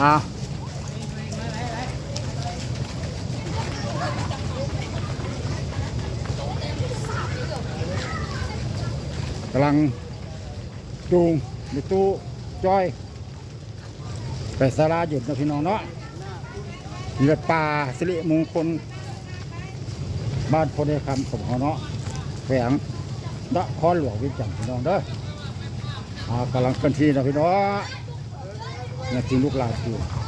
อะกำลังจูงในตู้จ้อยไปสาราหยุดนะพี่น้องเนาะเลือดป่าสิริมงคล บ้านพลเอกคำสมหอเนาะแฝงนครหลวงวิจันทร์พี่น้องเด้ออ่ากำลังเคลื่อนที่นะพี่น้อง นี่ยจริงลูกลานอ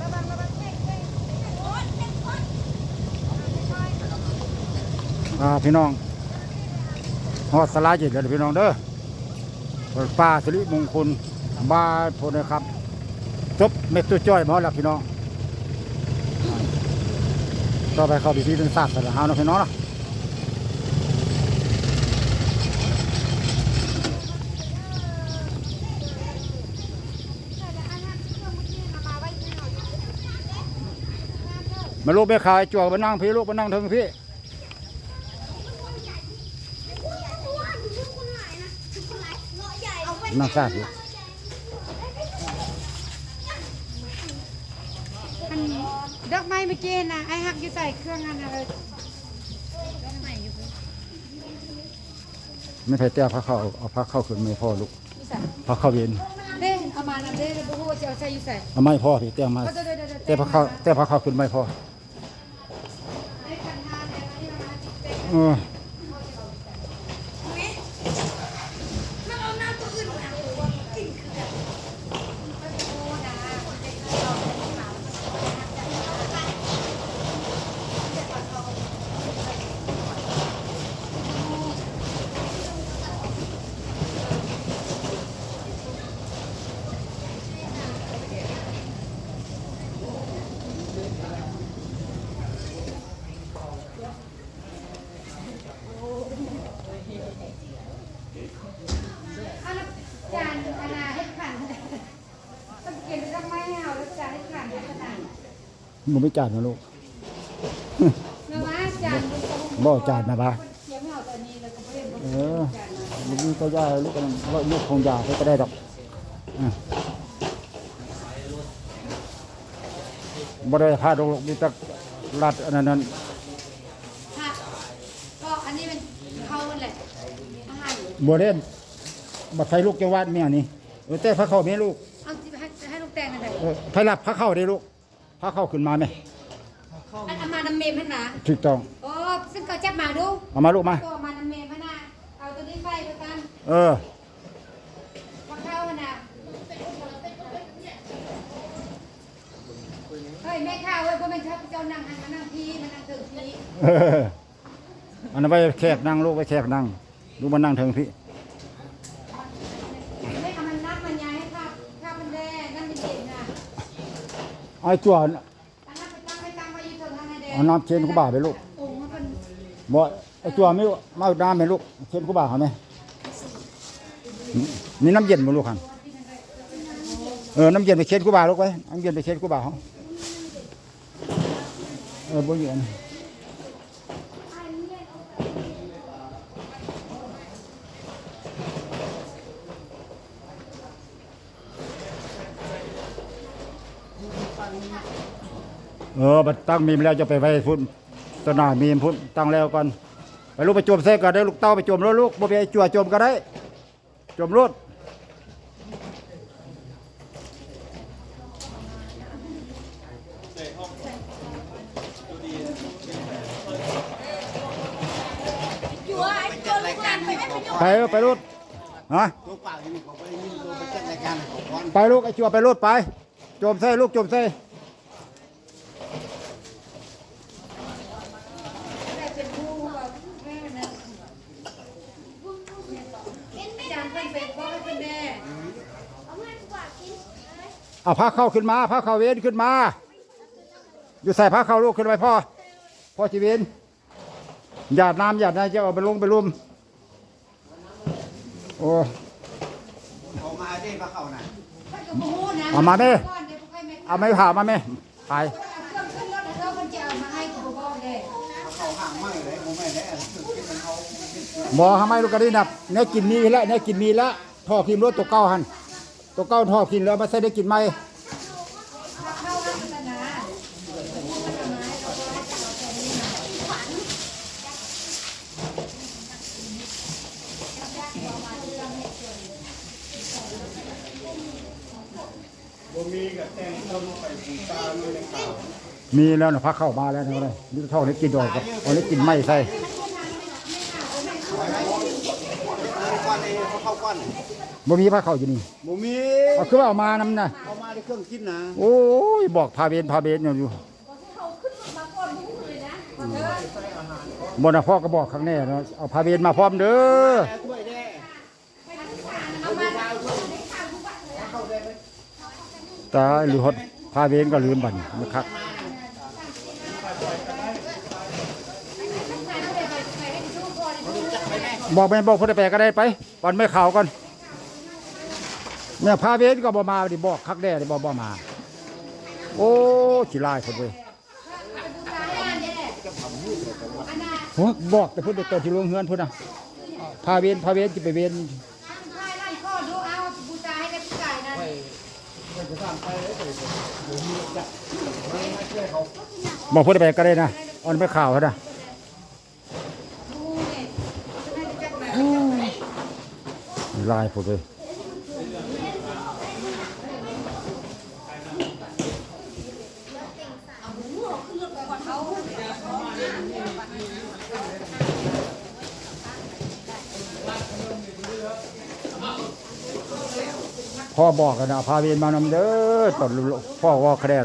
ระวังระวังเด็กเด็กโอ๊ยเด็กคน อ่าพี่น้องฮอดสลาหยุดแล้วพี่น้องเด้อเปิดป่าสิริมงคลบ้านพลเอกคำจบเม็ดตัวจ้อยมาแล้วพี่น้องต่อไปเข้าพิธีถึงศาสนาเฮาเนาะพี่น้องนะใส่น้องเมื่อกี้มามาไว้ที่หน่อยมาลูกไปขายจวกมานั่งพี่ลูกมานั่งเถึงพี่ เอาไว้นั่งซาพี่อันดอกไม้เมื่อกี้นะไอ้ฮักอยู่ใส่เครื่องอันอะไรไม่ใช่เตี้ยพักเข้าเอาพักเข้าขึ้นไม่พ่อลูกพักเข้าเย็นเด้เอามานั่นเด้แล้วบ่ฮู้ว่าจะเอาใส่อยู่ใส่เอาไม่พ่อพี่เตี้ยมาเดี๋ยวๆๆๆเตี้ยพักเข้าเตี้ยพักเข้าขึ้นไม่พ่อได้กันทานแล้วนี่มาเต้เออ มันเอาน้ำตัวอื่นมากินคือแบบ อันนั้นจานอันน่ะเฮ็ดขันต้องกินดอกไม้เอาแล้วจานเฮ็ดขันเฮ็ดขนาด มึงไม่จานนะลูกนะว่าจานมันก็บ่จานนะบ้าเขียงเอาตัวนี้แล้วก็บ่ได้บ่เออลูกนี่ก็ย่าลูกกันว่าลูกคงยาไปก็ได้ดอกอะบ่ได้พาดลูกมีแต่รัดอันนั้นนั่นค่ะก็อันนี้เป็นเข้ามันแหละอาหารบัวเล่นบัดไฟลูกจะวาดแม่นี่เออแต่พระเข้าแม่ลูกเอาสิให้ให้ลูกแตงนั่นแหละเออไฟรับพระเข้าได้ลูก พระเข้าขึ้นมาไหมอันเอามาน้ำเมมให้นะถูกต้องโอ้ซึ่งเขาจับมาดูเอามาลูกมาก็เอามาน้ำเมมให้นะเอาตัวนี้ไฟไปกันเออ มาเข้าให้นะเฮ้ยแม่ข้าวเว้ยเพราะแม่ชอบเจ้านั่งหันมานั่งพี่มานั่งถึงพี่ เอออันนั้นไปแขกนั่งลูกไปแขกนั่งลูกมานั่งเทิงพี่ นแดงเอาน้ำเชนกูบ่าไปลูกโอ้มันเป็นบ่ไอ้จั่วไม่มาเอาน้ำไหมลูกเชนกูบ่าเขาไหมนี่น้ำเย็นบ่ลูกคันเออน้ำเย็นไปเชนกูบ่าลูกไว้น้ำเย็นไปเชนกูบ่าเขาเออบ่เย็น เออบัดตั้งมีมแล้วจะไปไว้พุ่นตวหนามีมพุ่นตั้งแล้วก่อนไปลูกไปจมเสก่อนได้ลูกเต้าไปจมแล้วลูกบ่ไปจั่วจมก็ได้จมรถไอ้จัวลูกไปไปรถฮะตัวปากไปลูกไอจั่วไปรถไปจมเส้ลูกจมเส้ ได้เป็นผู้แบบแม่นะจานเป็นเป็นพ่อเป็นแม่ เอาเงินกว่ากิน เอาพาเข้าขึ้นมาพาเข้าเวนขึ้นมา อยู่ใส่พาเข้าลูกขึ้นไปพ่อ พ่อชีวินหยาดน้ำหยาดน้ำจะเอาไปลงไปรุมโอ้เขามาได้พระเขาน่ะท่านก็บ่ฮู้นะเอามาแม่ก่อนเดี๋ยวพวกใครแม่เอาไม้ผ่ามาไหมไปเอาเครื่องขึ้นรถแล้วเพิ่นจะเอามาให้กูบ่บอกเด้พระเขาห่างมากเลยผมไม่ได้อะไรคือคิดมันเขาหมอทำไมลูกกระดิ่งนับเนี่ยกินมีแล้วเนี่ยกินมีแล้วท่อกินรถตัวเก้าหัน ตัวเก้าท่อกินแล้วมาใส่ได้กินไหมมีแล้วนะพักเข้ามาแล้วนะเลยนี่ท่อนี้กินดอกกับอานี้กินไม่ใส่ ก้อนนี้ เขาเข้าก้อนบ่มีพักเข้าอยู่นี่บ่มีเอาคือว่าเอามานำนะเขามาได้เครื่องกินนะโอ้ยบอกพาเบนพาเบนอยู่บนพ่อก็บอกครั้งแน่เนาะเอาพาเบนมาพร้อมเด้อแต่ถ้วยแด้ตายหรือฮดพาเบนก็ลืมบัดนมาคักบ บอกแม่บอกพุทธแปลก็ได้ไปวันไม่ข่าวก่อนเนี่ยพาเบนก็บ่มาดิบอกคักแน่ดิบ่บ่มา โอ้ขี้ลายคนเว้ยโอ้บอกแต่พูดแต่ตัวที่ลงเฮือนพูดนะพาเวนพาเวนจะไปเวนบอกพูดไปก็ได้นะเออนไม่ข่าวเขานะ ดูเนี่ยจะให้จักมา ขี้ ลายพูดเลยพ่อบอกกันนะพาเวียนมานำเด้อตอนพ่อว่าแคะแนน